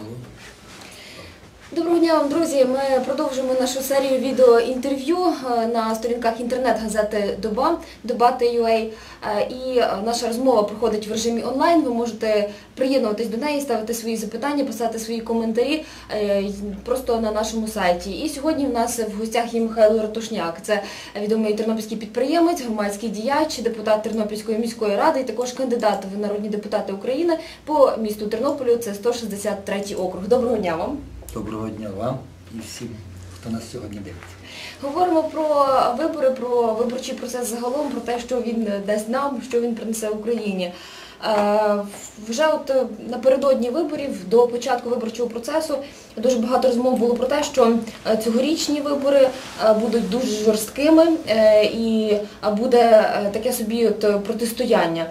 嗯 Доброго дня вам, друзі. Ми продовжуємо нашу серію відеоінтерв'ю е, на сторінках інтернет-газети Доба, Доба.ua. Е, І е, наша розмова проходить в режимі онлайн. Ви можете приєднуватись до неї, ставити свої запитання, писати свої коментарі просто на нашому сайті. І сьогодні в нас в гостях є Михайло Ратушняк. Це відомий тернопільський підприємець, громадський діяч, депутат Тернопільської міської ради і також кандидат в народні депутати України по місту Тернополю. Це 163 округ. Доброго дня вам. Доброго дня вам і всім, хто нас сьогодні дивиться. Говоримо про вибори, про виборчий процес загалом, про те, що він дасть нам, що він принесе Україні. Е, Вже от напередодні виборів, до початку виборчого процесу, дуже багато розмов було про те, що е, цьогорічні вибори е, будуть дуже жорсткими і буде таке собі от протистояння.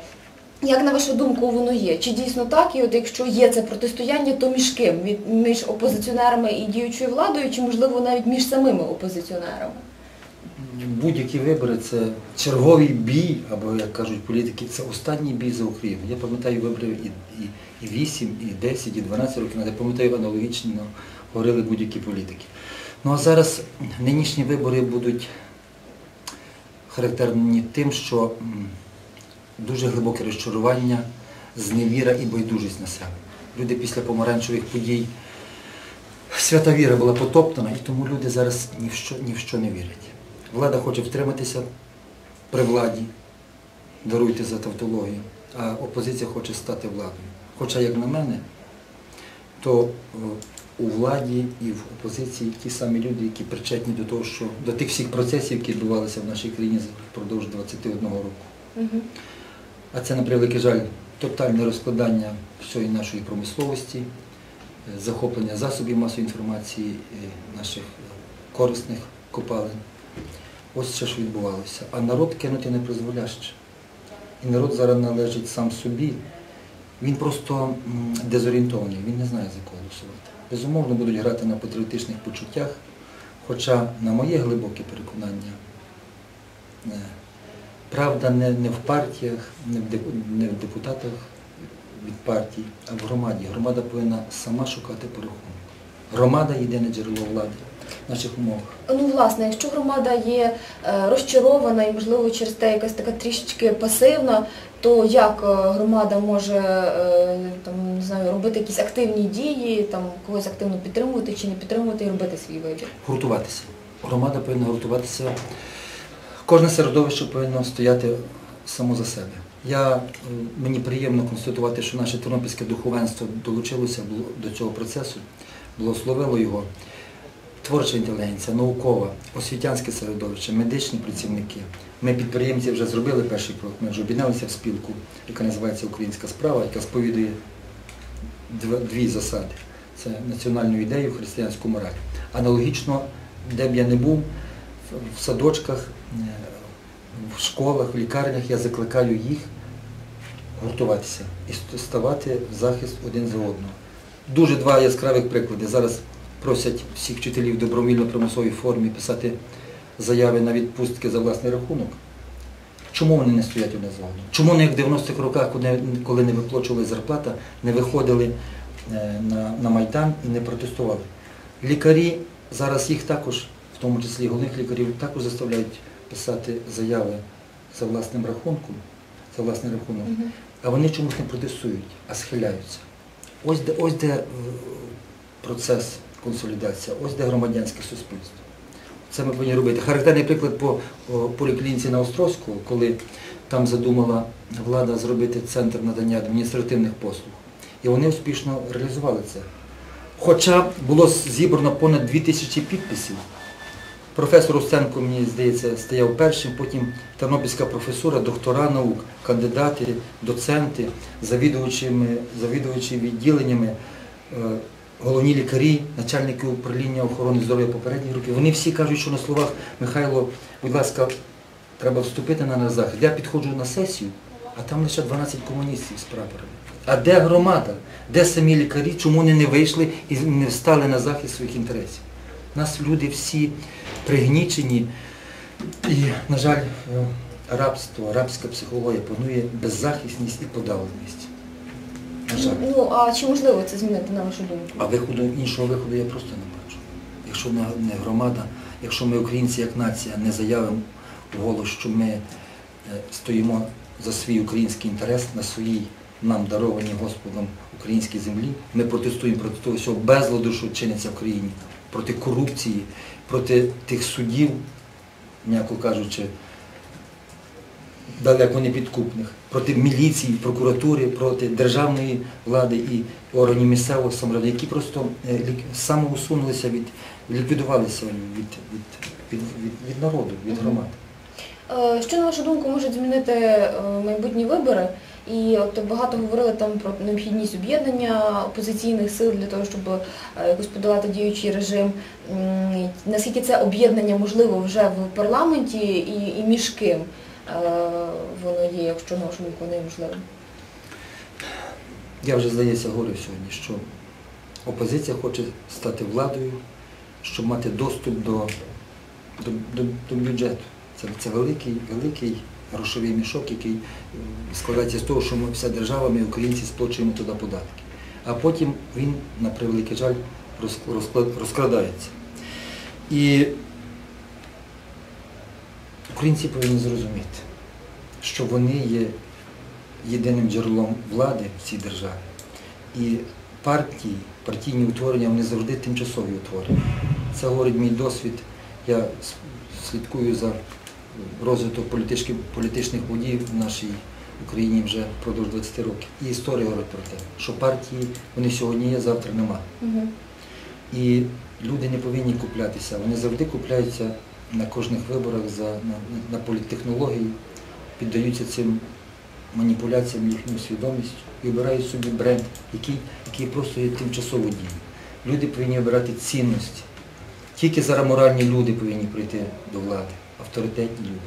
Як на вашу думку воно є? Чи дійсно так? І от якщо є це протистояння, то між ким? Між опозиціонерами і діючою владою, чи можливо навіть між самими опозиціонерами? Будь-які вибори це черговий бій, або як кажуть політики, це останній бій за Україну. Я пам'ятаю вибори і, і, і 8, і 10, і 12 років назад. Я пам'ятаю аналогічно говорили будь-які політики. Ну а зараз нинішні вибори будуть характерні тим, що дуже глибоке розчарування, зневіра і байдужість населення. Люди після помаранчевих подій Свята віра була потоптана, і тому люди зараз ні в що, ні в що не вірять. Влада хоче втриматися при владі, даруйте за тавтологію, а опозиція хоче стати владою. Хоча, як на мене, то у владі і в опозиції ті самі люди, які причетні до того, що до тих всіх процесів, які відбувалися в нашій країні впродовж 21 року. Угу. А це, на превеликий жаль, тотальне розкладання всієї нашої промисловості, е, захоплення засобів масової інформації, наших е, корисних копалин. Ось що ж відбувалося. А народ кинути не призволяще. І народ зараз належить сам собі. Він просто дезорієнтований, він не знає, за кого голосувати. Безумовно, будуть грати на патріотичних почуттях, хоча, на моє глибоке переконання, е, Правда не, не в партіях, не в, деп- не в депутатах від партій, а в громаді. Громада повинна сама шукати порахунок. Громада єдине джерело влади в наших умовах. Ну, власне, якщо громада є е, розчарована і, можливо, через те якась така трішечки пасивна, то як е, громада може е, там, не знаю, робити якісь активні дії, там, когось активно підтримувати чи не підтримувати і робити свій вибір? Гуртуватися. Громада повинна гуртуватися. Кожне середовище повинно стояти само за себе. Я, е, мені приємно констатувати, що наше тернопільське духовенство долучилося до цього процесу, благословило його. Творча інтелігенція, наукова, освітянське середовище, медичні працівники. Ми підприємці вже зробили перший крок, ми вже об'єдналися в спілку, яка називається Українська справа, яка сповідує дві засади. Це національну ідею, християнську мораль. Аналогічно, де б я не був, в- садочках, е, в школах, в лікарнях я закликаю їх гуртуватися і ставати в захист один за одного. Дуже два яскравих приклади. Зараз просять всіх вчителів в добровільно-примусовій формі писати заяви на відпустки за власний рахунок. Чому вони не стоять одне за одним? Чому вони як в 90-х роках, коли- не виплачували зарплата, не виходили е, на Майдан і не протестували? Лікарі зараз їх також, в тому числі і головних лікарів, також заставляють писати заяви за власним рахунком, за власний рахунок. Мгм. А вони чомусь не протестують, а схиляються. Ось де, ось де е, процес консолідації, ось де громадянське суспільство. Це ми повинні робити. Характерний приклад по поліклініці на Острозького, коли там задумала влада зробити центр надання адміністративних послуг. І вони успішно реалізували це. Хоча було зібрано понад 2000 підписів. Професор Устенко, мені здається, стояв першим, потім тернопільська професура, доктора наук, кандидати, доценти, завідувачами, завідувачі відділеннями, е, головні лікарі, начальники управління охорони здоров'я попередніх років. Вони всі кажуть, що на словах Михайло, будь ласка, треба вступити на наш захист. Я підходжу на сесію, а там лише 12 комуністів з прапорами. А де громада? Де самі лікарі? Чому вони не вийшли і не стали на захист своїх інтересів? Нас люди всі пригнічені і, на жаль, е, рабство, рабська психологія панує беззахисність і подавленість. На жаль. Ну а чи можливо це змінити на вашу думку? А виходу, іншого виходу я просто не бачу. Якщо не, не громада, якщо ми українці як нація не заявимо в голос, що ми е, стоїмо за свій український інтерес на своїй нам дарованій Господом українській землі, ми протестуємо проти того всього безладу, що чиниться в країні, проти корупції, проти тих судів, м'яко кажучи, далеко не підкупних, проти міліції, прокуратури, проти державної влади і органів місцевого самоврядування, які просто е, самоусунулися від, ліквідувалися від, від, від, від, від народу, від громад. Е, Що, на вашу думку, можуть змінити е, майбутні вибори? І от багато говорили там про необхідність об'єднання опозиційних сил для того, щоб е, якось подолати діючий режим. Наскільки це об'єднання можливо вже в парламенті і, і між ким е, воно є, якщо на вашу думку неможливо? Я вже, здається, говорив сьогодні, що опозиція хоче стати владою, щоб мати доступ до, до, до, до бюджету. Це, це великий, великий грошовий мішок, який е, складається з того, що ми вся держава, ми українці сплачуємо туди податки. А потім він, на превеликий жаль, розкрадається. І українці повинні зрозуміти, що вони є єдиним джерелом влади в цій державі. І партії, партійні утворення, вони завжди тимчасові утворення. Це говорить мій досвід. Я слідкую за розвитком політичних, політичних подій в нашій Україні вже впродовж 20 років. І історія говорить про те, що партії вони сьогодні є, завтра нема. Угу. І люди не повинні куплятися. Вони завжди купляються на кожних виборах за, на, на, політтехнології, піддаються цим маніпуляціям їхньою свідомістю і обирають собі бренд, який, який просто є тимчасово діє. Люди повинні обирати цінності. Тільки зараз моральні люди повинні прийти до влади, авторитетні люди,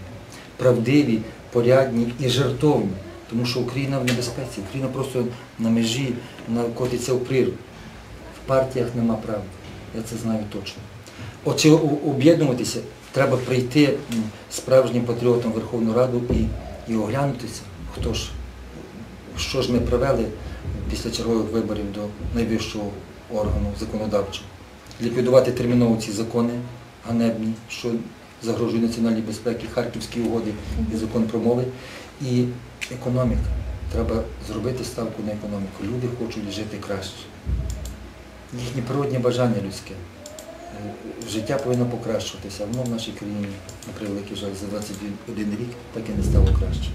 правдиві, порядні і жертовні. Тому що Україна в небезпеці, Україна просто на межі, котиться в прірву. В партіях нема правди. Я це знаю точно. От об'єднуватися, треба прийти справжнім патріотом в Верховну Раду і, і оглянутися, хто ж, що ж ми провели після чергових виборів до найвищого органу законодавчого. Ліквідувати терміново ці закони ганебні, що загрожують національній безпеці, Харківські угоди і закон про мови. І економіка. Треба зробити ставку на економіку. Люди хочуть жити краще їхнє природнє бажання людське. Е, Життя повинно покращуватися, воно в нашій країні, на превеликий жаль, за 21 рік так і не стало краще.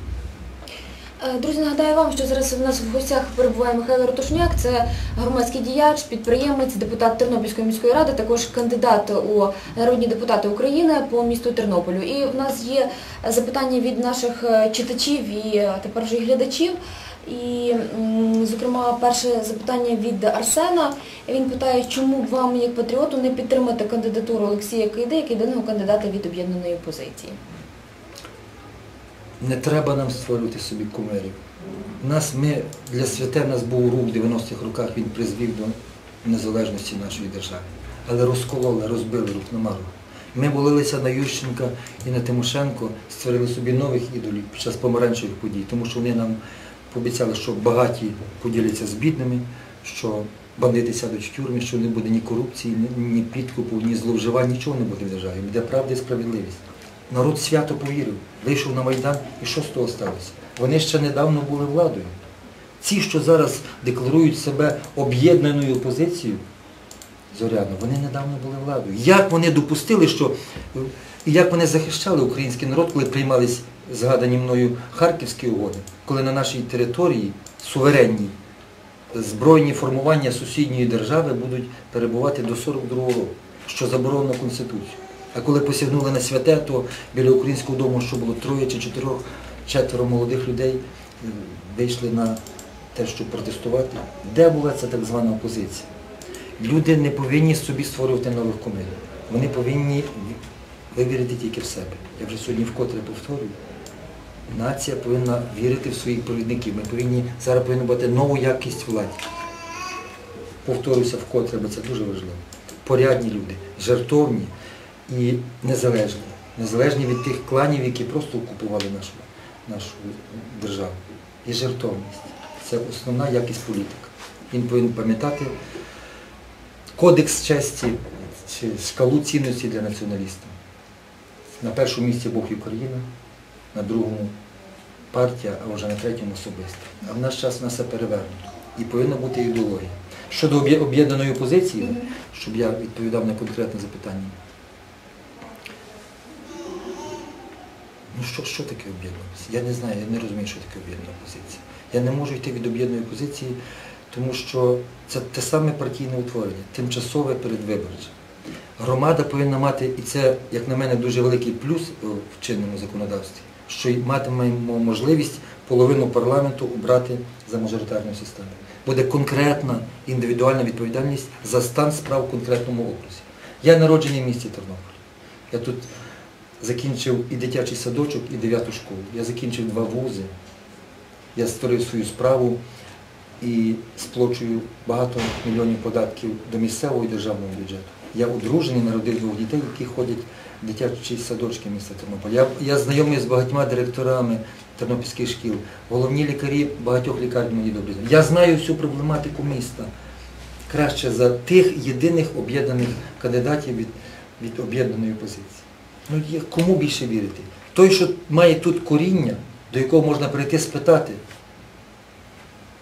Е, Друзі, нагадаю вам, що зараз у нас в гостях перебуває Михайло Ратушняк, це громадський діяч, підприємець, депутат Тернопільської міської ради, також кандидат у народні депутати України по місту Тернополю. І в нас є запитання від наших е, читачів і е, тепер вже і глядачів. І, зокрема, перше запитання від Арсена. Він питає, чому б вам, як патріоту, не підтримати кандидатуру Олексія Кейди як єдиного кандидата від об'єднаної опозиції? Не треба нам створювати собі кумирів. Нас, ми, для святе нас був рух в 90-х роках, він призвів до незалежності нашої держави. Але розкололи, розбили рух, нема руху. Ми молилися на Ющенка і на Тимошенко, створили собі нових ідолів під час помаранчевих подій, тому що вони нам пообіцяли, що багаті поділяться з бідними, що бандити сядуть в тюрмі, що не буде ні корупції, ні підкупу, ні зловживань, нічого не буде в державі. Буде правда і справедливість. Народ свято повірив, вийшов на Майдан і що з того сталося? Вони ще недавно були владою. Ці, що зараз декларують себе об'єднаною опозицією, Зоряно, вони недавно були владою. Як вони допустили, що і як вони захищали український народ, коли приймались згадані мною Харківські угоди, коли на нашій території суверенній збройні формування сусідньої держави будуть перебувати до 42-го року, що заборонено Конституцією. А коли посягнули на святе, то біля українського дому, що було троє чи чотирьох, четверо молодих людей е, вийшли на те, щоб протестувати. Де була ця так звана опозиція? Люди не повинні собі створювати нових кумирів. Вони повинні вивірити тільки в себе. Я вже сьогодні вкотре повторюю. Нація повинна вірити в своїх провідників. Ми повинні зараз повинна бути нову якість влади. Повторюся вкотре, бо це дуже важливо. Порядні люди, жертовні і незалежні. Незалежні від тих кланів, які просто окупували нашу, нашу державу. І жертовність. Це основна якість політика. Він повинен пам'ятати кодекс честі чи шкалу цінності для націоналіста. На першому місці Бог і Україна, на другому партія, а вже на третьому особисто. А в наш час нас все перевернуто. І повинна бути ідеологія. Щодо об'єднаної опозиції, щоб я відповідав на конкретне запитання. Ну що, що таке об'єднуватися? Я не знаю, я не розумію, що таке об'єднана опозиція. Я не можу йти від об'єднаної опозиції, тому що це те саме партійне утворення, тимчасове передвиборче. Громада повинна мати, і це, як на мене, дуже великий плюс в чинному законодавстві, що матимемо можливість половину парламенту обрати за мажоритарною системою. Буде конкретна індивідуальна відповідальність за стан справ в конкретному окрузі. Я народжений в місті Тернополь. Я тут закінчив і дитячий садочок, і дев'яту школу. Я закінчив два вузи. Я створив свою справу і сплачую багато мільйонів податків до місцевого і державного бюджету. Я одружений, народив двох дітей, які ходять в дитячі садочки міста Тернополя. Я, я знайомий з багатьма директорами тернопільських шкіл. Головні лікарі багатьох лікарень мені добре. Я знаю всю проблематику міста краще за тих єдиних об'єднаних кандидатів від, від об'єднаної опозиції. Ну, кому більше вірити? Той, що має тут коріння, до якого можна прийти спитати,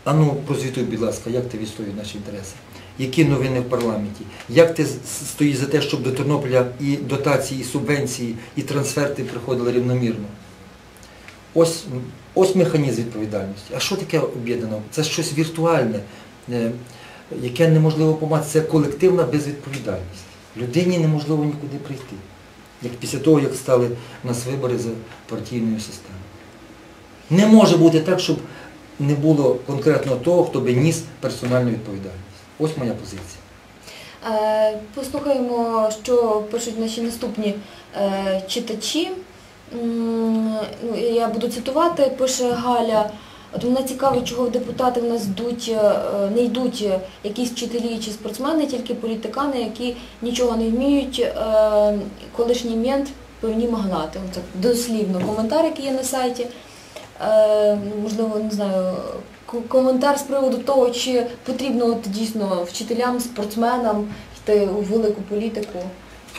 а ну, прозвітуй, будь ласка, як ти відстоюєш наші інтереси? Які новини в парламенті? Як ти стоїш за те, щоб до Тернополя і дотації, і субвенції, і трансферти приходили рівномірно? Ось, ось механізм відповідальності. А що таке об'єднано? Це щось віртуальне, е, яке неможливо помати. Це колективна безвідповідальність. Людині неможливо нікуди прийти. Як після того, як стали у нас вибори за партійною системою. Не може бути так, щоб не було конкретно того, хто би ніс персональну відповідальність. Ось моя позиція. Е, Послухаємо, що пишуть наші наступні е, читачі. Ну, я буду цитувати, пише Галя. От мене цікавить, чого в депутати в нас йдуть, е, не йдуть якісь вчителі чи спортсмени, тільки політикани, які нічого не вміють. Е, Колишній мент, певні магнати. Це дослівно коментар, який є на сайті. Е, Можливо, не знаю, коментар з приводу того, чи потрібно от дійсно вчителям, спортсменам йти у велику політику.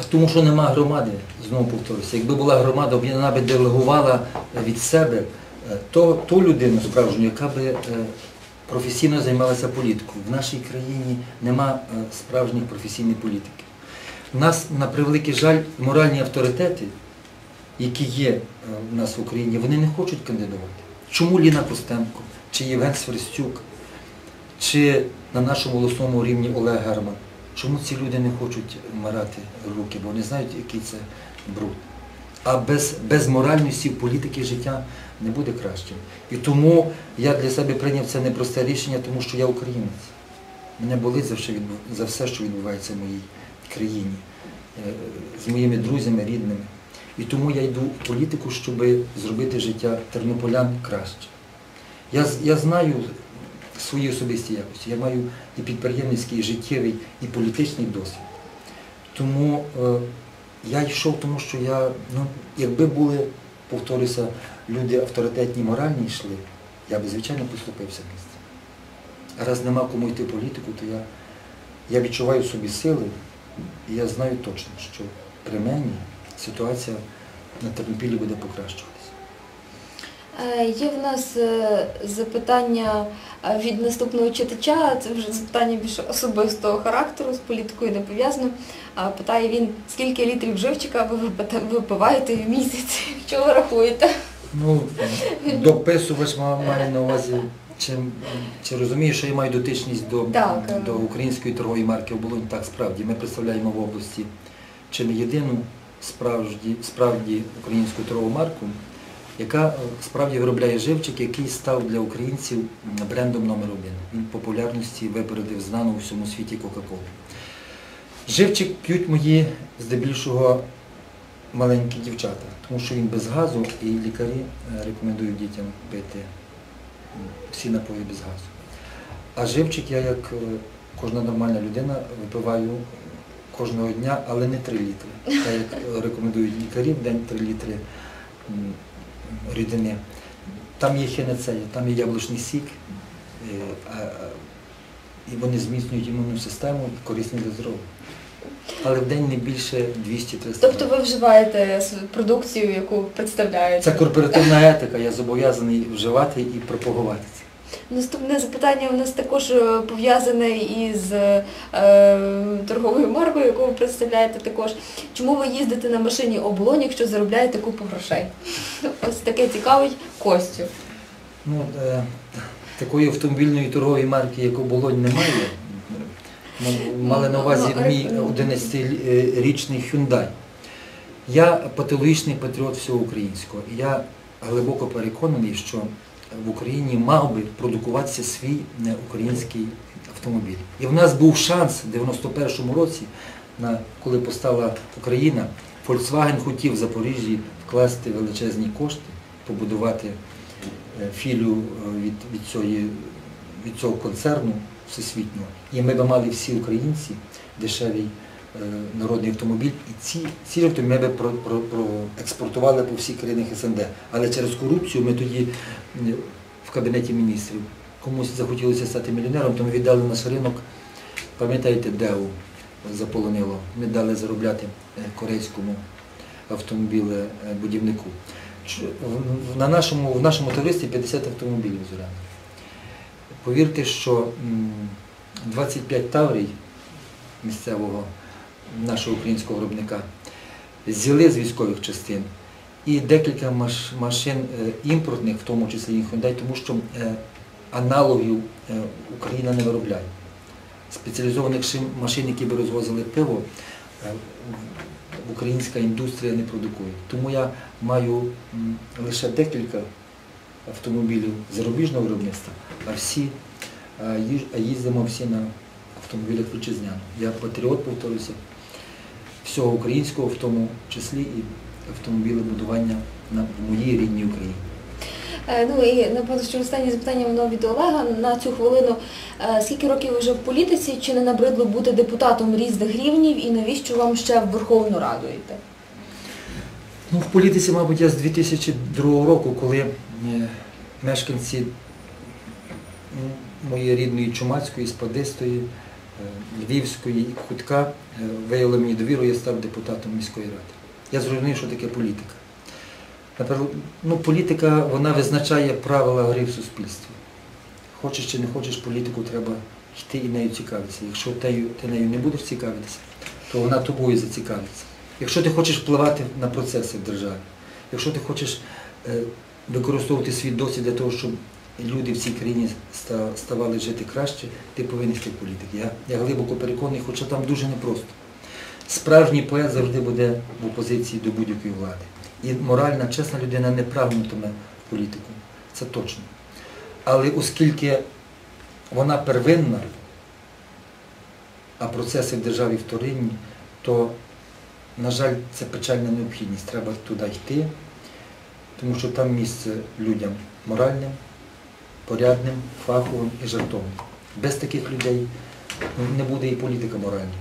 А тому, що нема громади, знову повторюся, якби була громада, вона би делегувала від себе е, то, ту людину справжню, яка би е, професійно займалася політикою. В нашій країні нема е, справжніх професійних політиків. У нас, на превеликий жаль, моральні авторитети, які є е, в нас в Україні, вони не хочуть кандидувати. Чому Ліна Костенко, чи Євген Сверстюк, чи на нашому голосному рівні Олег Герман? Чому ці люди не хочуть марати руки, бо вони знають, який це бруд. А без, без моральності політики життя не буде кращим. І тому я для себе прийняв це непросте рішення, тому що я українець. Мене болить за все, що відбувається в моїй країні, е, з моїми друзями, рідними. І тому я йду в політику, щоб зробити життя тернополян краще. Я, я знаю свої особисті якості. Я маю і підприємницький, і життєвий, і політичний досвід. Тому е, я йшов, тому що я, ну, якби були, повторюся, люди авторитетні, моральні йшли, я би, звичайно, поступився в місце. А раз нема кому йти політику, то я, я відчуваю в собі сили, і я знаю точно, що при мені ситуація на Тернопілі буде покращуватися. Е, Є в нас е, запитання е, від наступного читача, це вже запитання більш особистого характеру, з політикою не пов'язано. Питає він, скільки літрів живчика ви випиваєте в місяць, що ви рахуєте? Ну, дописувач ма- має на увазі, чи, чи розуміє, що я маю дотичність до, Так, е. до української торгової марки оболонь. Так, справді. Ми представляємо в області чи не єдину справді, справді українську торгову марку, яка е, справді виробляє живчик, який став для українців брендом номер один. Він популярності випередив знану у всьому світі Кока-Колу. Живчик п'ють мої здебільшого маленькі дівчата, тому що він без газу і лікарі е, рекомендують дітям пити всі напої без газу. А живчик я, як е, кожна нормальна людина, випиваю кожного дня, але не 3 літри. Так як е, рекомендують лікарі в день 3 літри рідини. Там є хінецея, там є яблучний сік, і вони зміцнюють імунну систему і корисні для здоров'я. Але в день не більше 200-300 Тобто ви вживаєте продукцію, яку представляєте? Це корпоративна етика, я зобов'язаний вживати і пропагувати це. Наступне запитання у нас також е, пов'язане із е, торговою маркою, яку ви представляєте також. Чому ви їздите на машині оболонь, якщо заробляєте купу грошей? Ось таке цікавить Костю. Ну, е, такої автомобільної торгової марки, як оболонь, немає. Мали на увазі Ну, мій ну, 11-річний Hyundai. Я патологічний патріот всього українського. І я глибоко переконаний, що в Україні мав би продукуватися свій е, український автомобіль. І в нас був шанс в 91-му році, коли постала Україна, Volkswagen хотів в Запоріжжі вкласти величезні кошти, побудувати е, філію е, від, від, цієї, від цього концерну всесвітнього. І ми б мали всі українці дешевий е, народний автомобіль. І ці, ці автомобілі ми б про, про, проекспортували по всіх країнах СНД. Але через корупцію ми тоді е, в Кабінеті міністрів комусь захотілося стати мільйонером, то ми віддали наш ринок, пам'ятаєте, ДЕУ заполонило. Ми дали заробляти е, корейському автомобілебудівнику. На нашому, в нашому товаристві 50 автомобілів зоряних. Повірте, що 25 таврій місцевого нашого українського виробника з'їли з військових частин і декілька машин е, імпортних, в тому числі і Hyundai, тому що е, аналогів е, Україна не виробляє. Спеціалізованих машин, які би розвозили пиво, українська індустрія не продукує. Тому я маю лише декілька автомобілів зарубіжного виробництва, а всі а їздимо всі на автомобілях вітчизняно. Я патріот, повторюся, всього українського, в тому числі і автомобілебудування на моїй рідній Україні. Е, Ну і напевно, що останнє запитання воно від Олега на цю хвилину. Е, Скільки років ви вже в політиці? Чи не набридло бути депутатом різних рівнів і навіщо вам ще в Верховну Раду йти? Ну, в політиці, мабуть, я з 2002 року, коли е, мешканці моєї рідної Чумацької, Спадистої, е, Львівської і Хутка е, виявили мені довіру, я став депутатом міської ради. Я зрозумів, що таке політика. Ну, політика вона визначає правила гри в суспільстві. Хочеш чи не хочеш політику, треба йти і нею цікавитися. Якщо ти, нею не будеш цікавитися, то вона тобою зацікавиться. Якщо ти хочеш впливати на процеси в державі, якщо ти хочеш е, використовувати свій досвід для того, щоб люди в цій країні ставали жити краще, ти повинен йти в політику. Я, я глибоко переконаний, хоча там дуже непросто. Справжній поет завжди буде в опозиції до будь-якої влади. І моральна, чесна людина не прагнутиме в політику. Це точно. Але оскільки вона первинна, а процеси в державі вторинні, то, на жаль, це печальна необхідність. Треба туди йти, тому що там місце людям моральним, порядним, фаховим і жартовим. Без таких людей ну, не буде і політика моральна.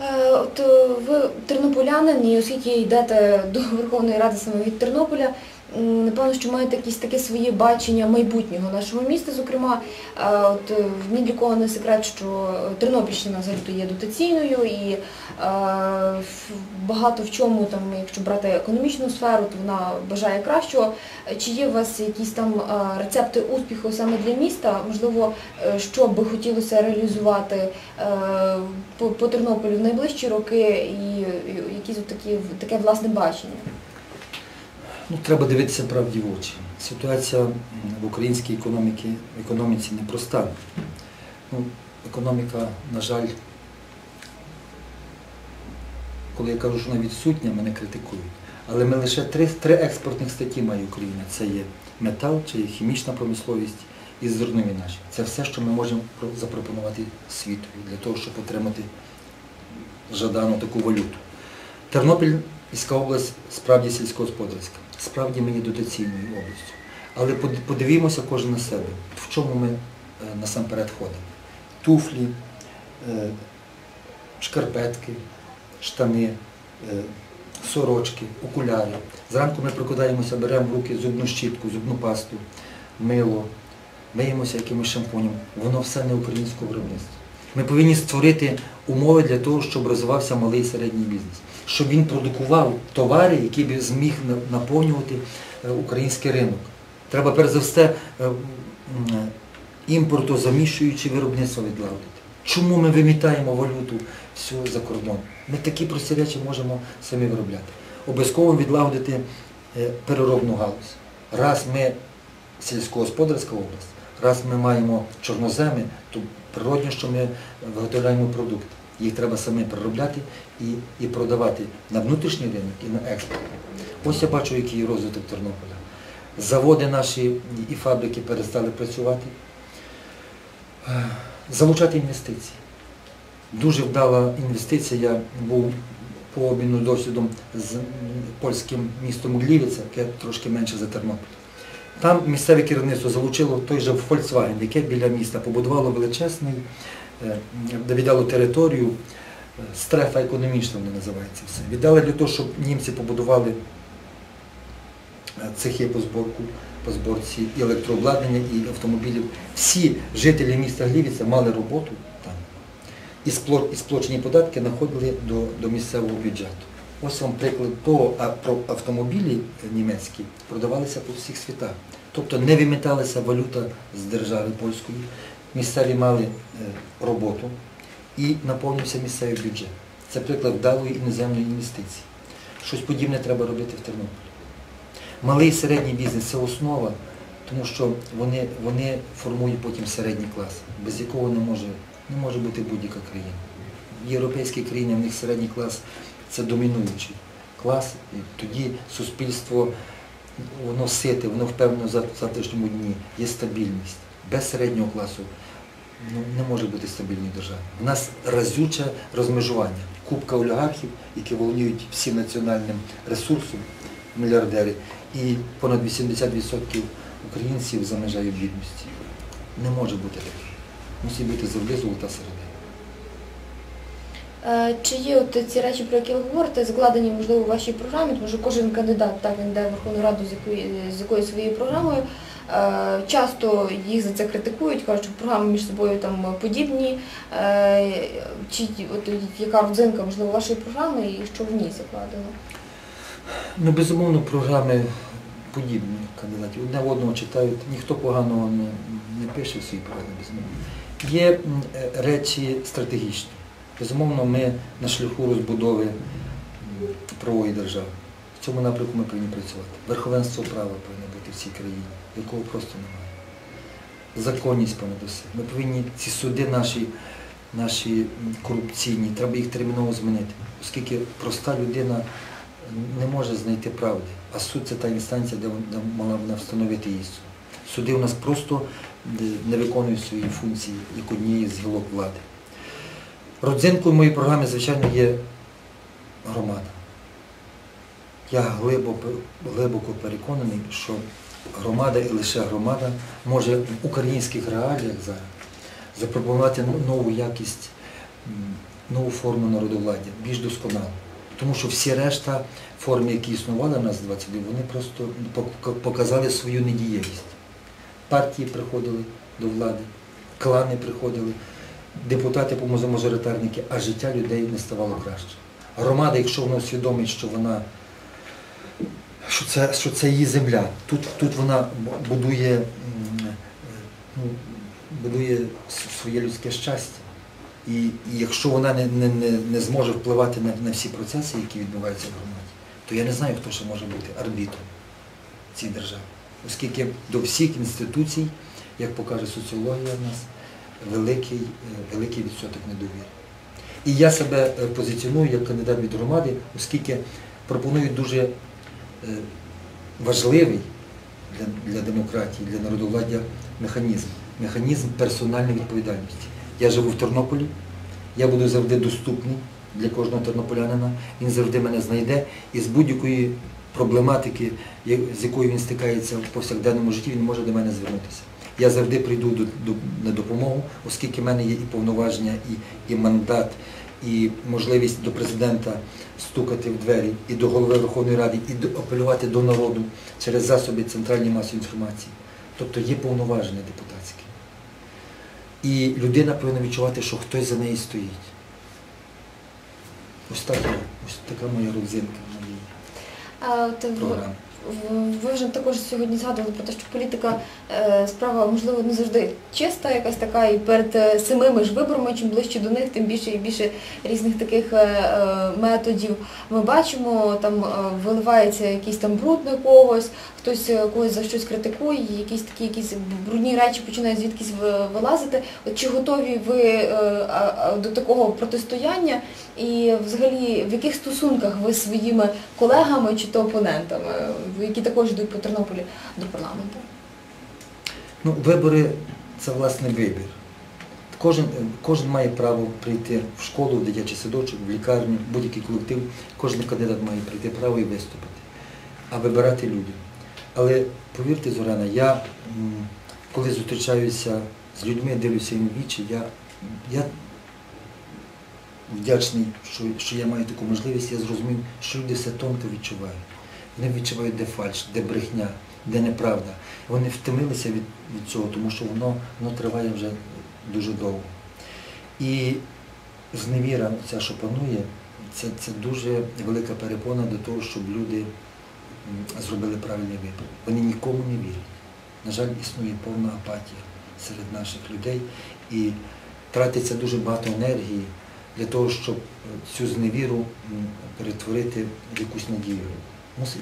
Е, От е, ви тернополянин, і оскільки йдете до Верховної Ради саме від Тернополя, напевно, що маєте якісь таке своє бачення майбутнього нашого міста. Зокрема, е, от е, ні для кого не секрет, що Тернопільщина завжди є дотаційною і е, багато в чому, там, якщо брати економічну сферу, то вона бажає кращого. Чи є у вас якісь там рецепти успіху саме для міста? Можливо, що би хотілося реалізувати по, по Тернополю в найближчі роки і, якісь такі таке власне бачення? Ну, треба дивитися правді в очі. Ситуація в українській економіці, економіці непроста. Ну, економіка, на жаль, коли я кажу, що вона відсутня, мене критикують. Але ми лише три, три експортних статті має Україна. Це є метал, це є хімічна промисловість і зернові наші. Це все, що ми можемо запропонувати світові для того, щоб отримати жадану таку валюту. Тернопільська область справді сільськогосподарська, справді є дотаційною областю. Але подивімося кожен на себе, в чому ми е, насамперед ходимо. Туфлі, е, шкарпетки, штани, е, сорочки, окуляри. Зранку ми прокидаємося, беремо в руки зубну щітку, зубну пасту, мило, миємося якимось шампунем, воно все не українського виробництва. Ми повинні створити умови для того, щоб розвивався малий і середній бізнес, щоб він продукував товари, які б зміг наповнювати е, український ринок. Треба перш за все е, е, імпортозаміщуючі виробництво відлагодити. Чому ми вимітаємо валюту всю за кордон? Ми такі прості речі можемо самі виробляти. Обов'язково відлагодити переробну галузь. Раз ми сільськогосподарська область, раз ми маємо чорноземи, то природно, що ми виготовляємо продукти. Їх треба самі переробляти і, і продавати на внутрішній ринок і на експорт. Ось я бачу, який розвиток Тернополя. Заводи наші і фабрики перестали працювати. Е, Залучати інвестиції. Дуже вдала інвестиція. Я був по обміну досвідом з польським містом Глівиця, яке трошки менше за Тернопіль. Там місцеве керівництво залучило той же Volkswagen, яке біля міста побудувало величезний, е, де віддало територію, е, стрефа економічна вона називається все. Віддали для того, щоб німці побудували е, цехи по зборку, по зборці і електрообладнання, і автомобілів. Всі жителі міста Глівіця мали роботу там. І сплочені податки знаходили до, до місцевого бюджету. Ось вам приклад того, а про автомобілі німецькі продавалися по всіх світах. Тобто не виміталася валюта з держави польської, місцеві мали е, роботу і наповнився місцевий бюджет. Це приклад вдалої іноземної інвестиції. Щось подібне треба робити в Тернополі. Малий і середній бізнес це основа, тому що вони, вони формують потім середній клас, без якого не може, не може бути будь-яка країна. В європейській країні в них середній клас це домінуючий клас, і тоді суспільство воно сите, воно впевнено в завтрашньому дні, є стабільність. Без середнього класу не може бути стабільної держави. У нас разюче розмежування. Купка олігархів, які володіють всім національним ресурсом, мільярдери, і понад 80% українців за межею бідності. Не може бути таке. Мусить бути завжди золота середина. Е, Чи є от ці речі, про які ви говорите, закладені, можливо, у вашій програмі, тому що кожен кандидат так йде в Верховну Раду з якої з якоюсь своєю програмою. Е, Часто їх за це критикують, кажуть, що програми між собою там подібні. Е, Чи от яка родзинка, можливо, вашої програми і що в ній закладено? Ну, безумовно, програми подібні кандидатів. Одне в одного читають, ніхто поганого не, не пише в своїй програмі, безумовно. Є е, речі стратегічні. Безумовно, ми на шляху розбудови м, правової держави. В цьому напрямку ми повинні працювати. Верховенство права повинно бути в цій країні, якого просто немає. Законність понад усе. Ми повинні ці суди наші, наші корупційні, треба їх терміново змінити, оскільки проста людина не може знайти правди. А суд це та інстанція, де вона мала вона встановити її суд. Суди у нас просто не виконують свої функції як однієї з гілок влади. Родзинкою моєї програми, звичайно, є громада. Я глибоко, глибоко переконаний, що громада і лише громада може в українських реаліях зараз запропонувати нову якість, нову форму народовладдя, більш досконалу. Тому що всі решта форм, які існували в нас 20 років, вони просто показали свою недієвість. Партії приходили до влади, клани приходили, депутати мажоритарники, а життя людей не ставало краще. Громада, якщо вона усвідомить, що вона що це, що це її земля. Тут, тут вона будує, ну, будує своє людське щастя. І, і якщо вона не, не, не, зможе впливати на, на всі процеси, які відбуваються в громаді, то я не знаю, хто ще може бути арбітром в цій державі. Оскільки до всіх інституцій, як покаже соціологія в нас, великий, е, великий відсоток недовіри. І я себе е, позиціоную як кандидат від громади, оскільки пропоную дуже важливий для, для демократії, для народовладдя механізм. Механізм персональної відповідальності. Я живу в Тернополі, я буду завжди доступний для кожного тернополянина, він завжди мене знайде і з будь-якої проблематики, з якою він стикається в повсякденному житті, він може до мене звернутися. Я завжди прийду до, до, на допомогу, оскільки в мене є і повноваження, і, і мандат, і можливість до президента стукати в двері, і до голови Верховної Ради, і апелювати до народу через засоби центральної масової інформації. Тобто є повноваження депутатське. І людина повинна відчувати, що хтось за неї стоїть. Ось так, ось така моя родзинка моєї в- програми. Ви вже також сьогодні згадували про те, що політика е, справа можливо не завжди чиста, якась така, і перед е, самими ж виборами, чим ближче до них, тим більше і більше різних таких е, методів. Ми бачимо, там виливається якийсь там бруд на когось, хтось е, когось за щось критикує, якісь такі якісь брудні речі починають звідкись вилазити. От чи готові ви е, а, до такого протистояння? І взагалі в яких стосунках ви зі своїми колегами чи то опонентами, які також йдуть по Тернополі до парламенту? Ну, вибори це власне вибір. Кожен, кожен має право прийти в школу, в дитячий садочок, в лікарню, будь-який колектив. Кожен кандидат має прийти право і виступити, а вибирати людям. Але повірте, Зоряна, я коли зустрічаюся з людьми, дивлюся їм вічі, я, я вдячний, що, що я маю таку можливість, я зрозумів, що люди все тонко відчувають. Вони відчувають, де фальш, де брехня, де неправда. Вони втомилися від, від цього, тому що воно, воно триває вже дуже довго. І зневіра, ця, що панує, це, це дуже велика перепона до того, щоб люди зробили правильний вибір. Вони нікому не вірять. На жаль, існує повна апатія серед наших людей і тратиться дуже багато енергії для того, щоб е, цю зневіру перетворити в якусь надію.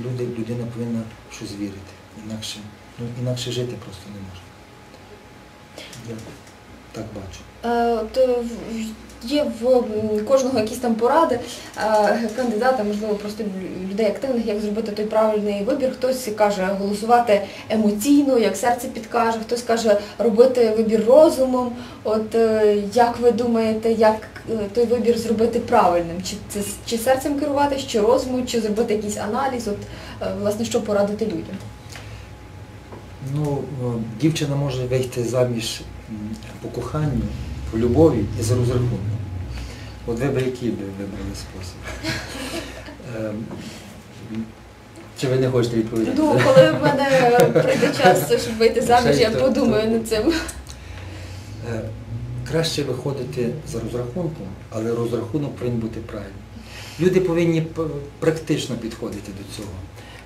Люди, людина повинна в щось вірити. Інакше, ну, інакше жити просто не може. Я так бачу. Є в кожного якісь там поради е, кандидата, можливо, просто людей активних, як зробити той правильний вибір. Хтось каже голосувати емоційно, як серце підкаже, хтось каже робити вибір розумом. От е, як ви думаєте, як е, той вибір зробити правильним? Чи це чи серцем керуватись, чи розумом, чи зробити якийсь аналіз? От власне, що порадити людям? Ну, дівчина може вийти заміж по коханню, по любові і за розрахунком. От ви б який би вибрали спосіб? Ем, Чи ви не хочете відповідати? Ну, коли в мене прийде час, щоб вийти заміж, я подумаю над цим. Е, Краще виходити за розрахунком, але розрахунок повинен бути правильним. Люди повинні практично підходити до цього.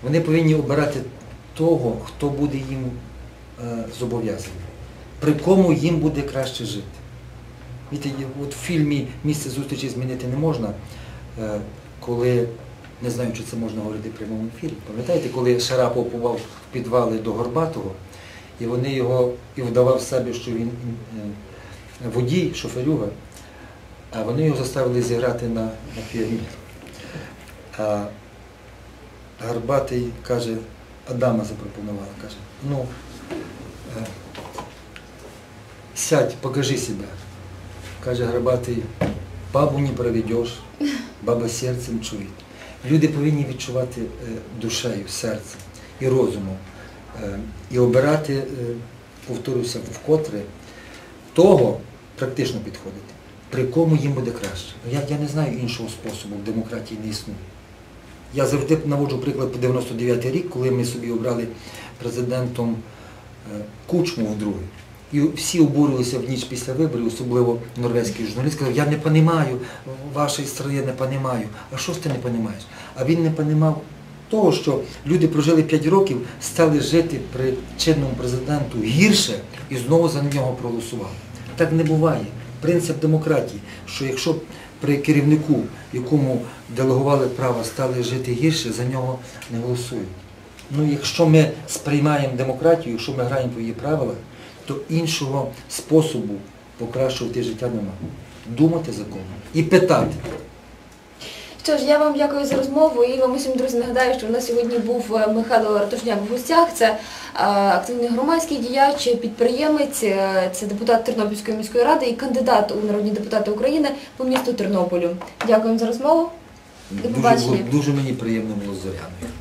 Вони повинні обирати того, хто буде їм е, зобов'язаний, при кому їм буде краще жити. От в фільмі Місце зустрічі змінити не можна, е, коли, не знаю, чи це можна говорити в прямому ефірі. Пам'ятаєте, коли Шарапов попав в підвали до Горбатого, і вони його і вдавав себе, що він е, водій, шоферюга, а вони його заставили зіграти на, на піаніно. А Гарбатий каже, Адама запропонувала, каже, ну, е, сядь, покажи себе. Каже Гарбатий, бабу не проведеш, баба серцем чує. Люди повинні відчувати е, душею, серцем і розумом. Е, І обирати, е, повторюся, вкотре, того практично підходити, при кому їм буде краще. Я, я не знаю іншого способу, в демократії не існує. Я завжди наводжу приклад по 99-й рік, коли ми собі обрали президентом Кучму вдруге. І всі обурилися в ніч після виборів, особливо норвезький журналіст, сказав, я не розумію, вашої країни не розумію. А що ж ти не розумієш? А він не розумів того, що люди прожили 5 років, стали жити при чинному президенту гірше і знову за нього проголосували. Так не буває. Принцип демократії, що якщо при керівнику, якому делегували право, стали жити гірше, за нього не голосують. Ну, якщо ми сприймаємо демократію, якщо ми граємо по її правилах, то іншого способу покращувати життя немає. Думати законно і питати. Що ж, я вам дякую за розмову і вам усім, друзі, нагадаю, що в нас сьогодні був е, Михайло Ратушняк в гостях. Це е, активний громадський діяч, підприємець, е, це депутат Тернопільської міської ради і кандидат у народні депутати України по місту Тернополю. Дякуємо за розмову. До Дуже, було, дуже мені приємно було з Зоряною.